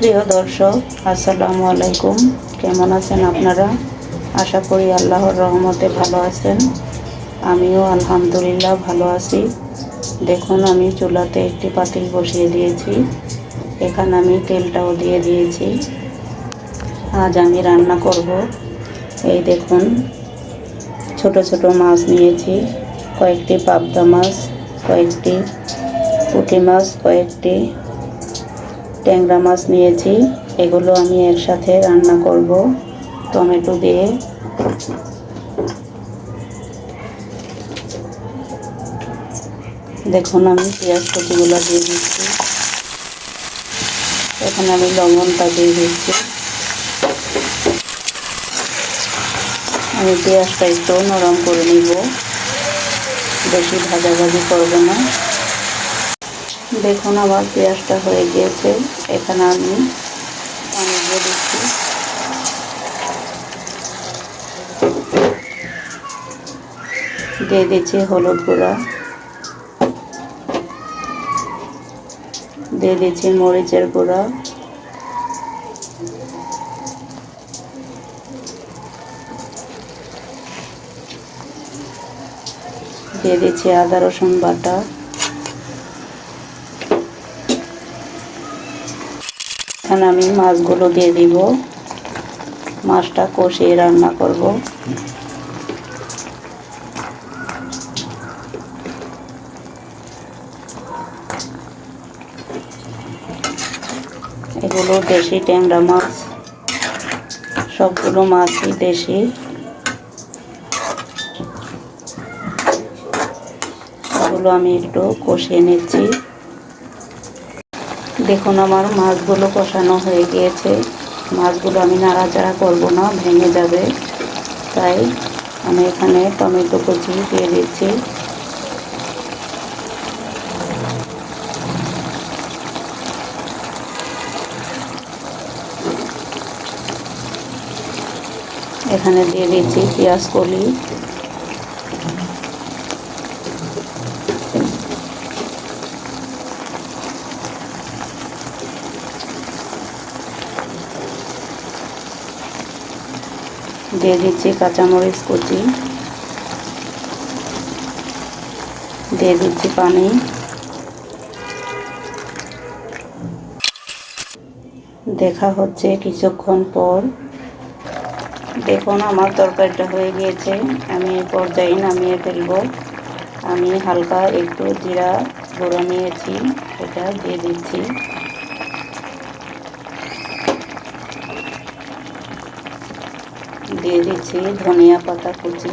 প্রিয় দর্শক, আসসালামু আলাইকুম। কেমন আছেন আপনারা? আশা করি আল্লাহর রহমতে ভালো আছেন। আমিও আলহামদুলিল্লাহ ভালো আছি। দেখুন, আমি চুলাতে একটি পাতিল বসিয়ে দিয়েছি। এখানে আমি তেলটাও দিয়ে দিয়েছি। আজ আমি রান্না করব। এই দেখুন, ছোট ছোট মাছ নিয়েছি। কয়েকটি পাবদা মাছ, কয়েকটি পুঁটি মাছ, কয়েকটি ট্যাংরা মাছ নিয়েছি। এগুলো আমি একসাথে রান্না করব। টমেটো দিয়ে। দেখুন, আমি পেঁয়াজ কুচিগুলো দিয়ে দিচ্ছি। এখানে আমি লবণটা দিয়ে দিচ্ছি। আমি পেঁয়াজটা একটু নরম করে নিব। বেশি ভাজাভাজি করব না। দেখুন আমার পেঁয়াজটা হয়ে গিয়েছে। এখানে আমি পানি দিয়ে দিচ্ছি। দিয়ে দিচ্ছি হলুদ গুঁড়া। দিয়ে দিচ্ছি মরিচের গুঁড়া। দিয়ে দিচ্ছি আদা রসুন বাটা। এখানে আমি মাছগুলো দিয়ে দিব। মাছটা কষিয়ে রান্না করব। এগুলো দেশি ট্যাংরা মাছ। সবগুলো মাছই দেশি। এগুলো আমি একটু কষিয়ে নিচ্ছি। দেখুন, আমার মাছগুলো কষানো হয়ে গিয়েছে। মাছগুলো আমি নাড়াচাড়া করব না, ভেঙে যাবে। তাই আমি এখানে টমেটো কুচি দিয়ে দিচ্ছি। এখানে দিয়ে দিচ্ছি পেঁয়াজ কলি। দিয়ে দিচ্ছি কাঁচামরিচ কুচি। দিয়ে দিচ্ছি পানি। দেখা হচ্ছে কিছুক্ষণ পর। দেখুন আমার তরকারিটা হয়ে গিয়েছে, আমি পর্যায়ে নামিয়ে ফেলব। আমি হালকা একটু জিরা গুঁড়ো নিয়েছি, এটা দিয়ে দিচ্ছি। দিয়ে দিচ্ছি, ধনিয়া পাতা কুচি।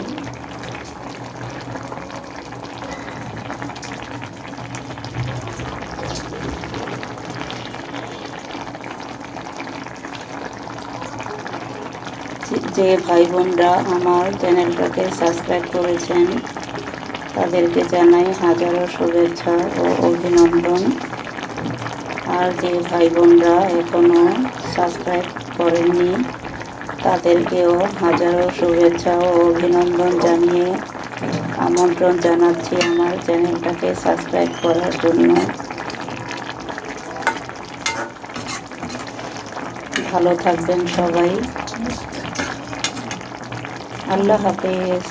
যে ভাই বোনরা আমার চ্যানেলটাকে সাবস্ক্রাইব করেছেন, তাদেরকে জানাই হাজারো শুভেচ্ছা ও অভিনন্দন। আর যে ভাই বোনরা এখনও সাবস্ক্রাইব করেননি তাদেরকেও হাজারো শুভেচ্ছা ও অভিনন্দন জানিয়ে আমন্ত্রণ জানাচ্ছি আমার চ্যানেলটাকে সাবস্ক্রাইব করার জন্য। ভালো থাকবেন সবাই। আল্লাহ হাফেজ।